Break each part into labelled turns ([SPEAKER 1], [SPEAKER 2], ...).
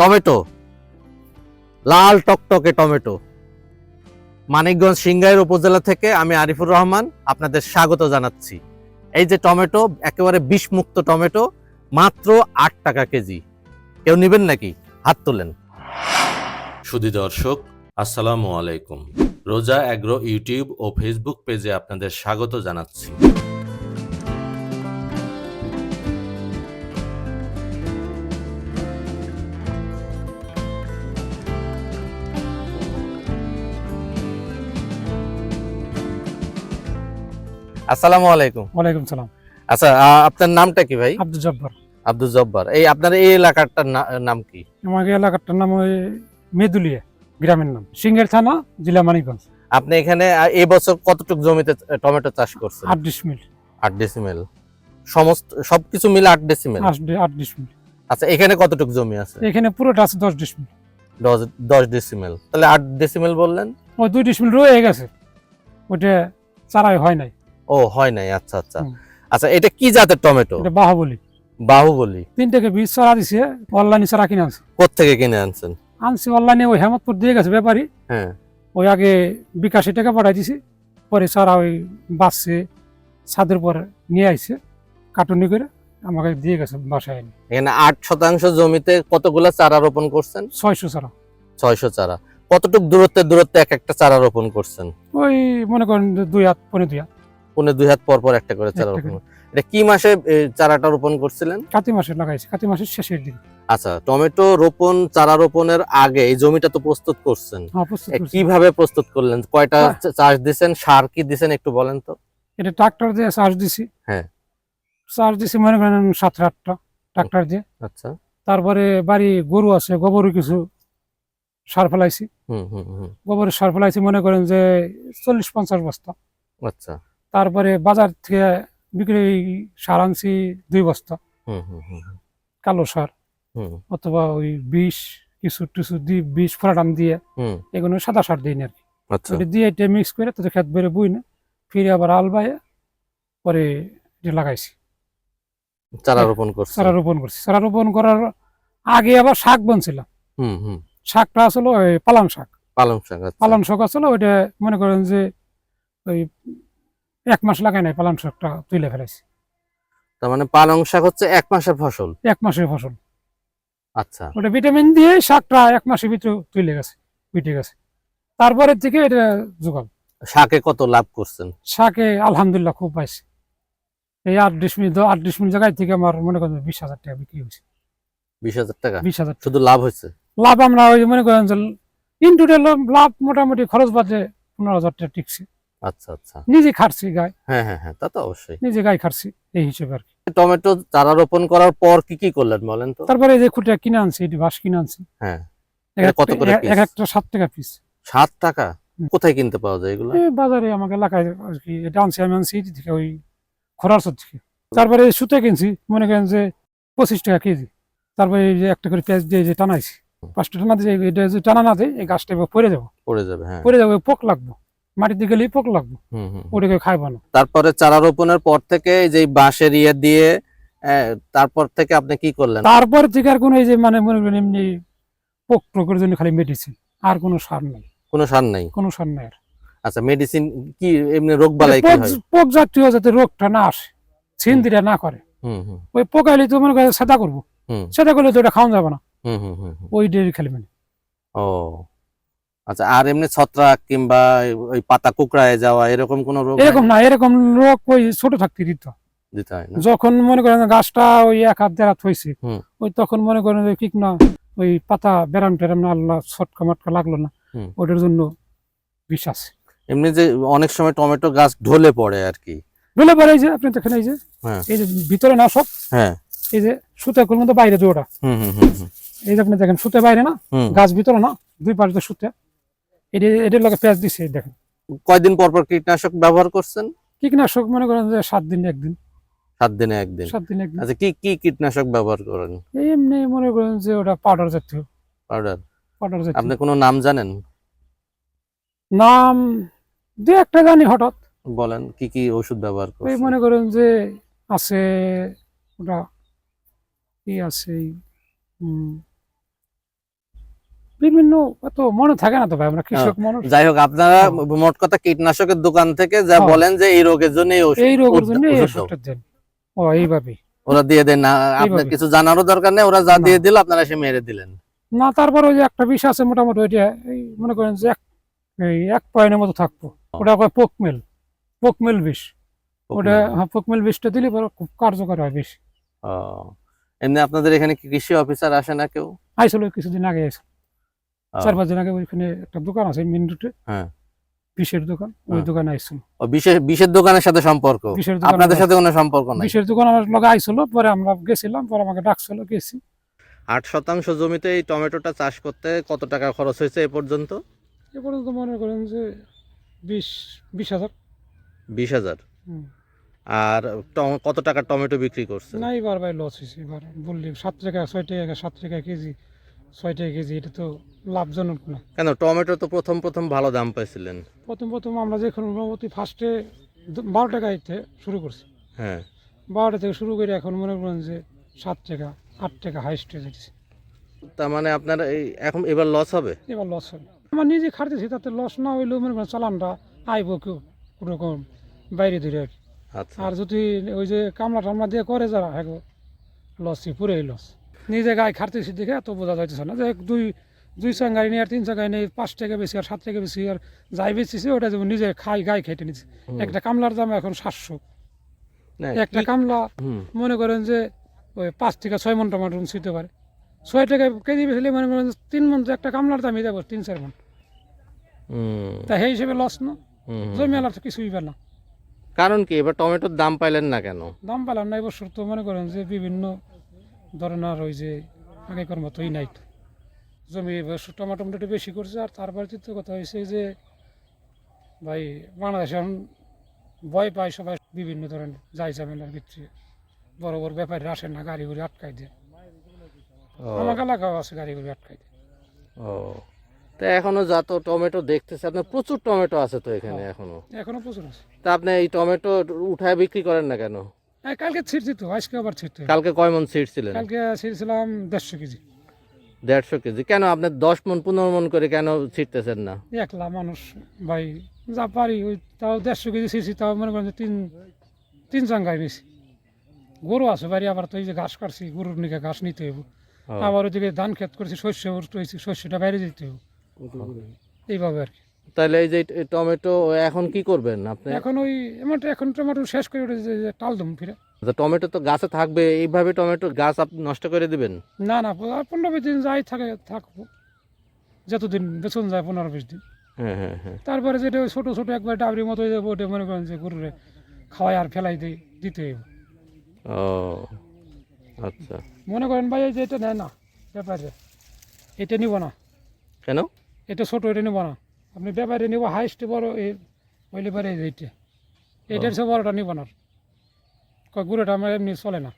[SPEAKER 1] Tomato. লাল টকটকে tomato. Manikganj Singair উপজেলা থেকে আমি আরিফুর রহমান আপনাদের স্বাগত জানাচ্ছি। এই যে টমেটো, একেবারে বিষমুক্ত টমেটো, মাত্র আট টাকা কেজি। কেউ নেবেন নাকি? হাত তোলেন। সুধী দর্শক, আসসালামু আলাইকুম। রোজা অ্যাগ্রো ইউটিউব ও ফেসবুক পেজে আপনাদের স্বাগত জানাচ্ছি। আসসালামু আলাইকুম।
[SPEAKER 2] ওয়ালাইকুম সালাম।
[SPEAKER 1] আচ্ছা আপনার নামটা কি ভাই?
[SPEAKER 2] আব্দুল জব্বার।
[SPEAKER 1] আব্দুল জব্বার। এই আপনার এই এলাকাটার নাম কি?
[SPEAKER 2] আমাকে এলাকাটার নাম ওই মেদুলিয়া গ্রামের নাম। সিঙ্গের থানা জেলা মানিকগঞ্জ।
[SPEAKER 1] আপনি এখানে এই বছর কতটুকু জমিতে টমেটো চাষ করছেন?
[SPEAKER 2] আট ডিসমিল।
[SPEAKER 1] আট ডেসিমেল। সমস্ত সবকিছু মিলে আট ডেসিমেল?
[SPEAKER 2] আট ডিসমিল।
[SPEAKER 1] আচ্ছা এখানে কতটুকু জমি আছে?
[SPEAKER 2] এখানে পুরোটা আছে দশ ডিসমিল।
[SPEAKER 1] দশ ডেসিমেল। তাহলে আট ডেসিমেল বললেন?
[SPEAKER 2] ওই দুই ডিসমিল রয়ে গেছে। ওইটা চারাই হয় নাই।
[SPEAKER 1] ও হয় নাই আচ্ছা আচ্ছা। আচ্ছা এটা কি জাতের টমেটো?
[SPEAKER 2] এটা বাহুবলি।
[SPEAKER 1] বাহুবলি।
[SPEAKER 2] তিন থেকে বীজ চারা দিছে অনলাইনে চারা কিনে আনছে।
[SPEAKER 1] কোথেকে কিনে আনছেন?
[SPEAKER 2] আনছি অনলাইনে ওই হেমতপুর দিয়ে গেছে ব্যাপারী।
[SPEAKER 1] হ্যাঁ।
[SPEAKER 2] ওই আগে বিকাশি টাকা পাঠাই দিছি পরে চারা ওই বাসছে ছাদের পর নিয়ে আইছে কাটুনি করে আমাকে দিয়ে গেছে বাসায় এনে।
[SPEAKER 1] এখানে আট শতাংশ জমিতে কতগুলো চারা রোপণ করছেন?
[SPEAKER 2] ছয়শো চারা।
[SPEAKER 1] ছয়শো চারা। কতটুক দূরত্বে দূরত্বে এক একটা চারা রোপণ করছেন?
[SPEAKER 2] ওই মনে করেন দুই হাত পনে দুই হাত।
[SPEAKER 1] পনেরো দুই হাত পর পর একটা করে চারা রোপণ এটা কি মাসে চারাটা রোপণ করছিলেন?
[SPEAKER 2] কাতি মাসে লাগাইছি কাতি মাসের শেষের দিন।
[SPEAKER 1] আচ্ছা টমেটো রোপণ চারা রোপণের আগে এই জমিটা তো প্রস্তুত করছেন।
[SPEAKER 2] হ্যাঁ।
[SPEAKER 1] কীভাবে প্রস্তুত করলেন? কয়টা
[SPEAKER 2] হ্যাঁ।
[SPEAKER 1] চাষ দিছেন? সার কি দিছেন একটু বলেন তো।
[SPEAKER 2] এটা ট্রাক্টর দিয়ে চার্জ দিছি।
[SPEAKER 1] হ্যাঁ।
[SPEAKER 2] চার্জ দিছি মনে করেন সাত আটটা ট্রাক্টর দিয়ে।
[SPEAKER 1] আচ্ছা।
[SPEAKER 2] তারপরে বাড়ি গরু আছে গোবর কিছু সার ফেলাইছি।
[SPEAKER 1] হুম হুম হুম।
[SPEAKER 2] গোবরের সার ফেলাইছি মনে করেন যে চল্লিশ পঞ্চাশ বস্তা।
[SPEAKER 1] আচ্ছা।
[SPEAKER 2] তারপরে বাজার থেকে বিক্রি সার আনছি দুই বস্তা। কালো সার
[SPEAKER 1] হুম।
[SPEAKER 2] অথবা ওই বিষ কিছু টিসু দিয়ে বিষ ফোড়াটাম দিয়ে এগুলো সাদা সার দিই না আর কি।
[SPEAKER 1] আচ্ছা।
[SPEAKER 2] দিয়ে এটা মিক্স করে তাদের খেত বেড়ে বই না ফিরে আবার আল বাইয়ে পরে এটা লাগাইছি।
[SPEAKER 1] চারা রোপণ করছেন।
[SPEAKER 2] চারা রোপণ করছি। চারা রোপণ করার আগে আবার শাক বনছিলাম।
[SPEAKER 1] হুম হুম।
[SPEAKER 2] শাকটা আসলে ওই পালং শাক।
[SPEAKER 1] পালং শাক আচ্ছা।
[SPEAKER 2] পালং শাক আসলে ওইটা মনে করেন যে ওই এক মাস লাগাই নাই পালং শাকটা তুলে ফেলাইছি।
[SPEAKER 1] তার মানে পালং শাক হচ্ছে এক মাসের ফসল?
[SPEAKER 2] এক মাসের ফসল।
[SPEAKER 1] আচ্ছা।
[SPEAKER 2] ওটা ভিটামিন দিয়ে শাকটা এক মাসের ভিতরে তুলে গেছে পিটে গেছে। তারপরে থেকে এটা জোগাল
[SPEAKER 1] শাকে কত লাভ করছেন?
[SPEAKER 2] শাকে আলহামদুলিল্লাহ খুব পাইছি। এই আট ডিসমিল আট ডিসমিল জায়গায় থেকে আমার মনে করেন বিশ হাজার টাকা বিক্রি হয়েছে।
[SPEAKER 1] বিশ হাজার টাকা?
[SPEAKER 2] বিশ হাজার
[SPEAKER 1] শুধু লাভ হয়েছে?
[SPEAKER 2] লাভ আমরা ওই মনে করেন যে ইন টোটাল লাভ মোটামুটি খরচ বাদে পনেরো হাজার টাকা টিকছে।
[SPEAKER 1] আচ্ছা আচ্ছা।
[SPEAKER 2] নিজে খাটছি গায়ে।
[SPEAKER 1] হ্যাঁ হ্যাঁ হ্যাঁ তা তো অবশ্যই।
[SPEAKER 2] নিজে গায়ে খাটছি এই হিসেবে আর কি।
[SPEAKER 1] টমেটো চারা রোপণ করার পর কি কি করলেন বলেন তো?
[SPEAKER 2] তারপরে এই যে খুঁটিয়া কিনে আনছি এটি বাঁশ কিনে আনছি।
[SPEAKER 1] হ্যাঁ। কত করে
[SPEAKER 2] এক- এক একটা সাত টাকা পিস
[SPEAKER 1] সাত টাকা? কোথায় কিনতে পাওয়া যায় এগুলো?
[SPEAKER 2] বাজারে আমাকে এলাকায় আর কি এটা আনছি আমি আনছি থেকে ওই খরার থেকে তারপরে এই সুতে কিনছি মনে করেন যে পঁচিশ টাকা কেজি। তারপরে এই যে একটা করে পেঁয়াজ দিয়ে যে টানাইছি। পাঁচটা টানা দিয়ে টানা না দেয় এই গাছটা পড়ে যাব।
[SPEAKER 1] পড়ে যাবে হ্যাঁ।
[SPEAKER 2] পড়ে যাব পোক লাগবো। মাটিতে গেলেই পোক লাগবো। ওটাকে খাইবো না।
[SPEAKER 1] তারপরে চারা রোপণের পর থেকে যে বাঁশের ইয়ে দিয়ে তারপর থেকে আপনি কি করলেন?
[SPEAKER 2] তারপর থেকে আর কোনো এই যে মানে মনে করেন এমনি পোক টোকের জন্য খালি মেডিসিন আর কোনো সার নেই।
[SPEAKER 1] কোনো সার নাই?
[SPEAKER 2] কোনো সার নেই
[SPEAKER 1] আচ্ছা মেডিসিন কি এমনি রোগ বালাই কি
[SPEAKER 2] পোক
[SPEAKER 1] হয়?
[SPEAKER 2] পোক জাতীয় যাতে রোগটা না আসে ছিন্দিরা না করে। ওই পোকাইলে তো মনে করেন সেটা করব। সেটা করলে তো ওটা খাওয়া যাবে না।
[SPEAKER 1] হুম হুম হুম হুম।
[SPEAKER 2] ওই ডেরি খালি মানে।
[SPEAKER 1] ও আচ্ছা আর এমনি ছত্রাক কিংবা ওই পাতা কুকড়ায় যাওয়া এরকম কোনো রোগ
[SPEAKER 2] এরকম না এরকম রোগ ওই ছোট থাকতে দিত।
[SPEAKER 1] দিতে হয়
[SPEAKER 2] যখন মনে করেন গাছটা ওই এক হাত দেড় হাত হয়েছে ওই তখন মনে করেন ওই ঠিক না ওই পাতা বেরাম টেরাম না আল্লাহ ছটকা মাটকা লাগল না। ওটার জন্য বিষ আছে।
[SPEAKER 1] এমনি যে অনেক সময় টমেটো গাছ ঢলে পড়ে আর কি।
[SPEAKER 2] বলে পরে এই যে আপনি দেখেন এই যে
[SPEAKER 1] হ্যাঁ।
[SPEAKER 2] এই যে ভিতরে না সব
[SPEAKER 1] হ্যাঁ।
[SPEAKER 2] এই যে সুতে করলেন তো বাইরে যে ওটা
[SPEAKER 1] হুম হুম হুম হুম।
[SPEAKER 2] এই যে আপনি দেখেন সুতে বাইরে না গাছ ভিতরে না দুই পাশে সুতে। এটা এটার লগে পেঁয়াজ দিছে দেখেন।
[SPEAKER 1] কয়দিন পর পর কীটনাশক ব্যবহার করছেন?
[SPEAKER 2] কীটনাশক মনে করেন যে সাত দিন একদিন।
[SPEAKER 1] সাত দিনে একদিন।
[SPEAKER 2] সাত দিন একদিন।
[SPEAKER 1] আচ্ছা কি কি কীটনাশক ব্যবহার করেন?
[SPEAKER 2] এমনি মনে করেন যে ওটা পাউডার জাতীয়।
[SPEAKER 1] পাউডার
[SPEAKER 2] পাউডার
[SPEAKER 1] আপনি কোনো নাম জানেন?
[SPEAKER 2] নাম দু একটা জানি হঠাৎ।
[SPEAKER 1] বলেন কি কি ওষুধ ব্যবহার
[SPEAKER 2] ওই
[SPEAKER 1] করছেন?
[SPEAKER 2] মনে করেন যে আছে ওটা কি আছে এই, উম, বিভিন্ন এত মনে থাকে না তো ভাই আমরা কৃষক মানুষ।
[SPEAKER 1] যাই হোক আপনারা
[SPEAKER 2] হ্যাঁ।
[SPEAKER 1] মোট কথা কীটনাশকের দোকান থেকে যা
[SPEAKER 2] হ্যাঁ।
[SPEAKER 1] বলেন যে এই রোগের জন্য এই ওষুধ-
[SPEAKER 2] এই রোগের জন্য এই ওষুধটা দেন। ও এইভাবে
[SPEAKER 1] ওরা দিয়ে দেন না আপনার কিছু জানারও দরকার নেই ওরা যা দিয়ে দিল আপনারা সে মেরে দিলেন।
[SPEAKER 2] না তারপর ওই যে একটা বিষ আছে মোটামুটি ওইটা এই মনে করেন যে এক এই এক পয়েন্টের মতো থাকব। ওটা কয় পোকমেল পোকমেল বিষ। ওটা হ্যাঁ পোকমেল বিষটা দিলে পরে খুব কার্যকর হয়
[SPEAKER 1] ও। এমনি আপনাদের এখানে কি কৃষি অফিসার আসে না কেউ?
[SPEAKER 2] আইসলো কিছুদিন আগে আইসল। চার পাঁচ দিন আগে ওইখানে একটা দোকান আছে মেন রুটে
[SPEAKER 1] হ্যাঁ।
[SPEAKER 2] বিষের দোকান ওই
[SPEAKER 1] হ্যাঁ।
[SPEAKER 2] দোকানে আইসল
[SPEAKER 1] ও, বিশেষ বিশের দোকানের সাথে সম্পর্ক? আপনাদের সাথে। কোনো সম্পর্ক নাই?
[SPEAKER 2] বিষের দোকান আমার লগে আইসল পরে আমরা গেছিলাম পরে আমাকে ডাকছিল গেছি।
[SPEAKER 1] আট শতাংশ জমিতে এই টমেটোটা চাষ করতে কত টাকা খরচ হয়েছে এ পর্যন্ত?
[SPEAKER 2] এ পর্যন্ত মনে করেন যে বিশ বিশ হাজার।
[SPEAKER 1] বিশ হাজার?
[SPEAKER 2] হুম।
[SPEAKER 1] আর কত টাকা টমেটো বিক্রি করছে?
[SPEAKER 2] না এবার ভাই লস হয়েছে এবার বললি সাত টাকা ছয় টাকা সাত টাকা কেজি। ছয় টাকা কেজি এটা তো লাভজনক না।
[SPEAKER 1] কেন টমেটো তো প্রথম প্রথম ভালো দাম পাইছিলেন।
[SPEAKER 2] প্রথম প্রথম আমরা যখন মোটামুটি ফার্স্টে বারো টাকা দিতে শুরু করছি।
[SPEAKER 1] হ্যাঁ।
[SPEAKER 2] বারোটা থেকে শুরু করে এখন মনে করেন যে সাত টাকা আট টাকা হাইস্ট যাচ্ছে
[SPEAKER 1] তার মানে আপনার এই এখন এবার লস হবে?
[SPEAKER 2] এবার লস হবে। আমার নিজে খাটতেছি তাতে লস না হইলেও মনে করেন চালানটা আইব কেউ কোনোরকম বাইরে ধরে আর কি।
[SPEAKER 1] আচ্ছা।
[SPEAKER 2] আর যদি ওই যে কামলা টামলা দিয়ে করে যারা হ্যাঁ লসই পুরোই লস নিজে গায়ে খাটতেছি দেখে এত বোঝা যাইতেছে না যে দুই দুই গাড়ি নিয়ে আর তিন গাড়ি নিয়ে পাঁচ টাকা বেশি আর সাত টাকা বেশি আর যাই বেশিছে ওটা যেমন নিজে খাই গায়ে খেটে নিচ্ছে একটা কামলার দাম এখন সাতশো। একটা কামলা মনে করেন যে ওই পাঁচ থেকে ছয় মন টমাটো ছিতে পারে। ছয় টাকা কেজি বেশি মনে করেন তিন মন একটা কামলার দামই যাব তিন চার মন।
[SPEAKER 1] হুম,
[SPEAKER 2] তা সেই হিসেবে লস না। জমি আলার তো কিছুই পেলাম
[SPEAKER 1] কারণ কি এবার টমেটোর দাম পাইলেন না কেন?
[SPEAKER 2] দাম পেলাম না এবছর তো মনে করেন যে বিভিন্ন ধরনের ওই যে আগেকার মতোই নাই তো। জমি টমাটো মোটামুটি বেশি করছে আর তারপরে তৃতীয় কথা হয়েছে যে ভাই বাংলাদেশে এখন ভয় পায় সবাই বিভিন্ন ধরনের যাই ঝামেলার ভিত্তি বড় বড় ব্যাপারী আসে না গাড়ি ঘুরে আটকাই দেয়।
[SPEAKER 1] ও,
[SPEAKER 2] আমার এলাকাও আছে গাড়ি ঘুরে আটকাই দেয়।
[SPEAKER 1] ও। তা এখনও যত টমেটো দেখতেছে আপনার প্রচুর টমেটো আছে তো এখানে এখনও?
[SPEAKER 2] এখনও প্রচুর আছে।
[SPEAKER 1] তা আপনি এই টমেটো উঠায় বিক্রি করেন না কেন?
[SPEAKER 2] কালকে ছিঁড়ছি তো আজকে আবার ছিঁড়তে
[SPEAKER 1] কালকে কয় মন সিট ছিলেন?
[SPEAKER 2] কালকে ছিঁড়ছিলাম দেড়শো কেজি।
[SPEAKER 1] দেড়শো কেজি। কেন আপনি দশ মন পনেরো মন করে কেন ছিটতেছেন না?
[SPEAKER 2] একলা মানুষ ভাই যা পারি ওই তাও দেড়শো কেজি ছিঁড়ছি তাও মনে করেন তিন তিন চাঙ্গাই নিছি গরু আছে বাড়ি আবার তো এই যে ঘাস কাটছি গরুর নিকে ঘাস নিতে হইব। আবার ওইদিকে ধান ক্ষেত করছি শস্য হয়েছি শস্যটা বাইরে দিতে হইব। এইভাবে আর কি।
[SPEAKER 1] তাহলে এই যে টমেটো এখন কি করবেন আপনি?
[SPEAKER 2] এখন ওই এখন টমেটো শেষ করে টাল দম ফিরে।
[SPEAKER 1] আচ্ছা, টমেটো তো গাছে থাকবে এইভাবে টমেটো গাছ আপনি নষ্ট করে দিবেন?
[SPEAKER 2] না না পনেরো বিশ দিন যাই থাকে থাকব। যতদিন বেতন যায় পনেরো বিশ দিন।
[SPEAKER 1] হ্যাঁ হ্যাঁ হ্যাঁ।
[SPEAKER 2] তারপরে যেটা ওই ছোটো ছোটো একবার ডাবরির মতো হয়ে যাবে ওটা মনে করেন যে গরুরে খাওয়াই আর ফেলাই দিই দিতে
[SPEAKER 1] ও আচ্ছা।
[SPEAKER 2] মনে করেন ভাই এই যে এটা নেয় না ব্যাপারে এটা নিব না।
[SPEAKER 1] কেন?
[SPEAKER 2] এটা ছোটো এটা নিব না। আপনি ব্যাপারে নিব হাইস্ট বড় এই ওইলে পারে এইটা এটার সে বড়টা নিব না। কয় গুঁড়োটা আমার এমনি চলে না।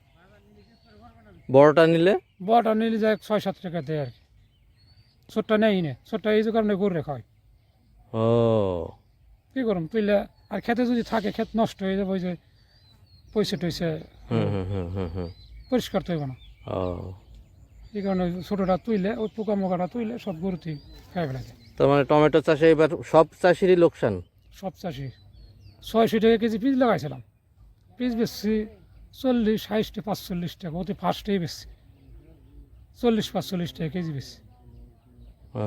[SPEAKER 1] বড়টা নিলে?
[SPEAKER 2] বড়টা নিলে যায় ছয় সাত টাকা দেয় আর কি। ছোটটা নেই না। ছোটটা এই যে কারণে গরুরে খাওয়াই
[SPEAKER 1] ও।
[SPEAKER 2] কী করুন তুইলে আর খেতে যদি থাকে ক্ষেত নষ্ট হয়ে যাবে ওই যে পয়সা টয়সা
[SPEAKER 1] হুম হুম হুম হুম হুম।
[SPEAKER 2] পরিষ্কার তো হইব না। এই কারণে ছোটোটা তুইলে ওই পোকা মোকাটা তুইলে সব গরুতেই খাই ফেলা যায়।
[SPEAKER 1] তার মানে টমেটো চাষে এবার সব চাষিরই লোকসান?
[SPEAKER 2] সব চাষি। ছয়শো টাকা কেজি পিস লাগাইছিলাম। পিস বেচছি চল্লিশ ষাটটা পাঁচচল্লিশ টাকা অতি ফার্স্টেই বেচছি। চল্লিশ পাঁচচল্লিশ টাকা কেজি বেচছি।
[SPEAKER 1] ও।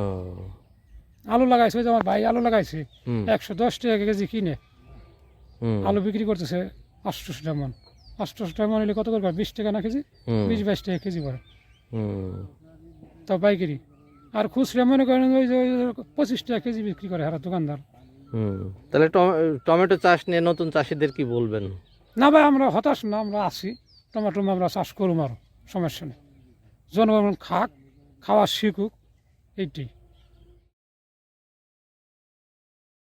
[SPEAKER 2] আলু লাগাইছে আমার ভাই আলু লাগাইছে একশো দশ টাকা কেজি কিনে। আলু বিক্রি করতেছে আটশোশো টাকা মন। আটশোশো টাকা মন হলে কত করে বিশ টাকা না কেজি? বিশ বাইশ টাকা কেজি
[SPEAKER 1] হুম।
[SPEAKER 2] তাও পাইকারি। আর খুচরা মনে করেন ওই যে পঁচিশ টাকা কেজি বিক্রি করে হারা দোকানদার।
[SPEAKER 1] হুম। তাহলে টমেটো চাষ নিয়ে নতুন চাষিদের কি বলবেন?
[SPEAKER 2] না ভাই আমরা হতাশ না আমরা আছি। টমেটো আমরা চাষ করুম আরও সমস্যা নেই। জনগণ খাক খাওয়া শিখুক এইটাই।